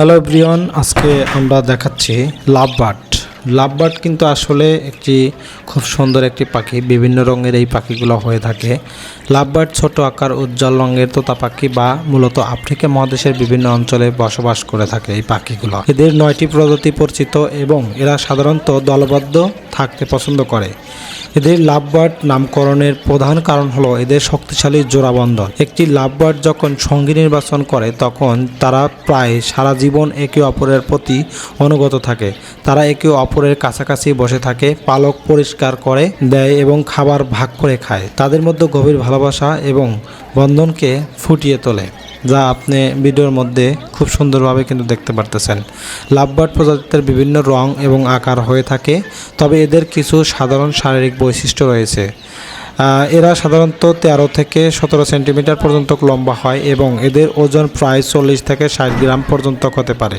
Hello Brian আজকে আমরা দেখাচ্ছি লাভ বার্ড। লাভ বার্ড কিন্তু আসলে একটি খুব সুন্দর একটি পাখি, বিভিন্ন রঙের এই পাখিগুলো হয়ে থাকে। লাভ বার্ড ছোট আকার, উজ্জ্বল রঙের তোতা পাখি বা মূলত আফ্রিকা মহাদেশের বিভিন্ন অঞ্চলে বসবাস করে থাকে এই পাখিগুলো। এদের নয়টি প্রজাতি পরিচিত এবং এরা সাধারণত দলবদ্ধ থাকতে পছন্দ করে। এদের লাভবার্ড নামকরণের প্রধান কারণ হলো এদের শক্তিশালী জোড়াবন্ধন। একটি লাভবার্ড যখন সঙ্গী নির্বাচন করে, তখন তারা প্রায় সারা জীবন একে অপরের প্রতি অনুগত থাকে। তারা একে অপরের কাছাকাছি বসে থাকে, পালক পরিষ্কার করে, দেয় এবং খাবার ভাগ করে খায়। তাদের মধ্যে গভীর ভালোবাসা এবং বন্ধনকে ফুটিয়ে তোলে। যা আপনি ভিডিওর মধ্যে খুব সুন্দরভাবে কিন্তু দেখতে পারতেছেন। লাভবার্ড প্রজাতির বিভিন্ন রং এবং আকার হয়ে থাকে, তবে এদের কিছু সাধারণ শারীরিক বৈশিষ্ট্য রয়েছে। এরা সাধারণত তেরো থেকে সতেরো সেন্টিমিটার পর্যন্ত লম্বা হয় এবং এদের ওজন প্রায় চল্লিশ থেকে ষাট গ্রাম পর্যন্ত হতে পারে।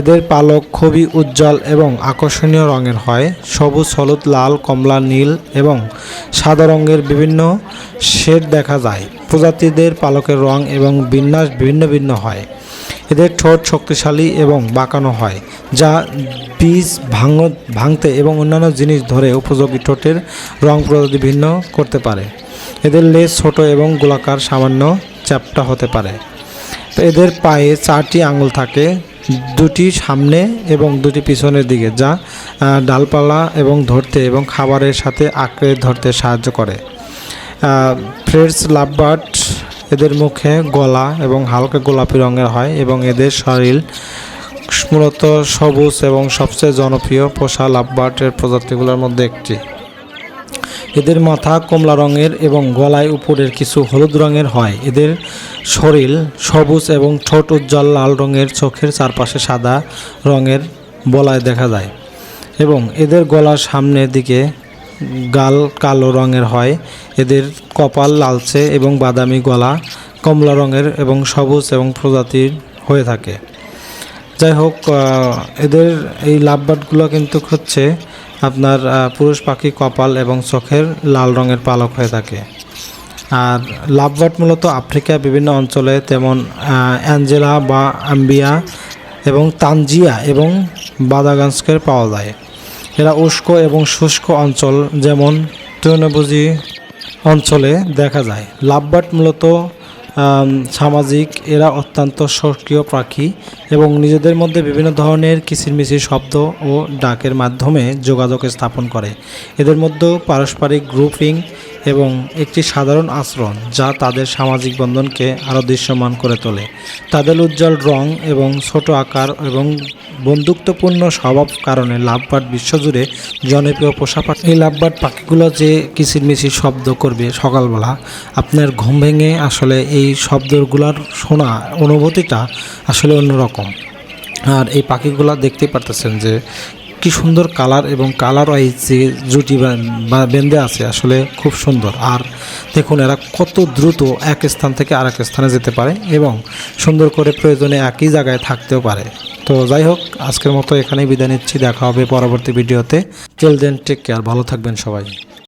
এদের পালক খুবই উজ্জ্বল এবং আকর্ষণীয় রঙের হয়। সবুজ, হলুদ, লাল, কমলা, নীল এবং সাদা রঙের বিভিন্ন শেড দেখা যায়। প্রজাতিদের পালকের রং এবং বিন্যাস ভিন্ন ভিন্ন হয়। এদের ঠোঁট শক্তিশালী এবং বাঁকানো হয়, যা বীজ ভাঙ, ভাঙতে এবং অন্যান্য জিনিস ধরে উপযোগী ঠোঁটের রং প্রজাতি ভিন্ন করতে পারে। এদের লেজ ছোট এবং গোলাকার সামান্য চ্যাপ্টা হতে পারে। এদের পায়ে চারটি আঙুল থাকে, দুটি সামনে এবং দুটি পিছনের দিকে, যা ডালপালা এবং ধরতে এবং খাবারের সাথে আঁকড়ে ধরতে সাহায্য করে। ফ্রেডস লাভবার্ড এদের মুখে গলা এবং হালকা গোলাপি রঙের হয় এবং এদের শরীর মূলত সবুজ এবং সবচেয়ে জনপ্রিয় পোষা লাভবার্ডের প্রজাতিগুলোর মধ্যে একটি। এদের মাথা কমলা রঙের এবং গলায় উপরের কিছু হলুদ রঙের হয়। এদের শরীর সবুজ এবং ঠোঁট উজ্জ্বল লাল রঙের, চোখের চারপাশে সাদা রঙের বলায় দেখা যায় এবং এদের গলার সামনের দিকে গাল কালো রঙের হয়। এদের কপাল লালচে এবং বাদামি গলা, কমলা রঙের এবং সবুজ এবং প্রজাতির হয়ে থাকে। যাই হোক এদের এই লাভবার্ডগুলো কিন্তু হচ্ছে আপনার পুরুষ পাখি কপাল এবং চোখের লাল রঙের পালক হয়ে থাকে। আর লাভবার্ড মূলত আফ্রিকা বিভিন্ন অঞ্চলে তেমন অ্যাঞ্জেলা বা আম্বিয়া এবং তানজিয়া এবং বাদাগান্সকের পাওয়া যায়। এরা উষ্ক এবং শুষ্ক অঞ্চল, যেমন তৃণভোজী অঞ্চলে দেখা যায়। লাভবার্ড মূলত সামাজিক, এরা অত্যন্ত সক্রিয় পাখি এবং নিজেদের মধ্যে বিভিন্ন ধরনের কিচিরমিচির শব্দ ও ডাকের মাধ্যমে যোগাযোগ স্থাপন করে। এদের মধ্যে পারস্পরিক গ্রুপিং এবং একটি সাধারণ আচরণ যা তাদের সামাজিক বন্ধনকে আরও দৃশ্যমান করে তোলে। তাদের উজ্জ্বল রং এবং ছোট আকার এবং বন্ধুত্বপূর্ণ স্বভাব কারণে লাভবার্ড বিশ্বজুড়ে জনপ্রিয় পোষা পাখি এই লাভবার্ড পাখিগুলো যে কিচিরমিচির শব্দ করবে সকালবেলা, আপনার ঘুম ভেঙে আসলে এই শব্দগুলোর শোনা, অনুভূতিটা আসলে অন্যরকম। আর এই পাখিগুলো দেখতেই পারতেছেন যে কি সুন্দর কালার এবং কালার ওয়াইজ যে জুটি বেঁধে আছে, আসলে খুব সুন্দর। আর দেখুন, এরা কত দ্রুত এক স্থান থেকে আরেক স্থানে যেতে পারে এবং সুন্দর করে প্রয়োজনে একই জায়গায় থাকতেও পারে। তো যাই হোক, আজকের মতো এখানেই বিদায় নিচ্ছি। দেখা হবে পরবর্তী ভিডিওতে। টেল দেন টেক কেয়ার ভালো থাকবেন সবাই।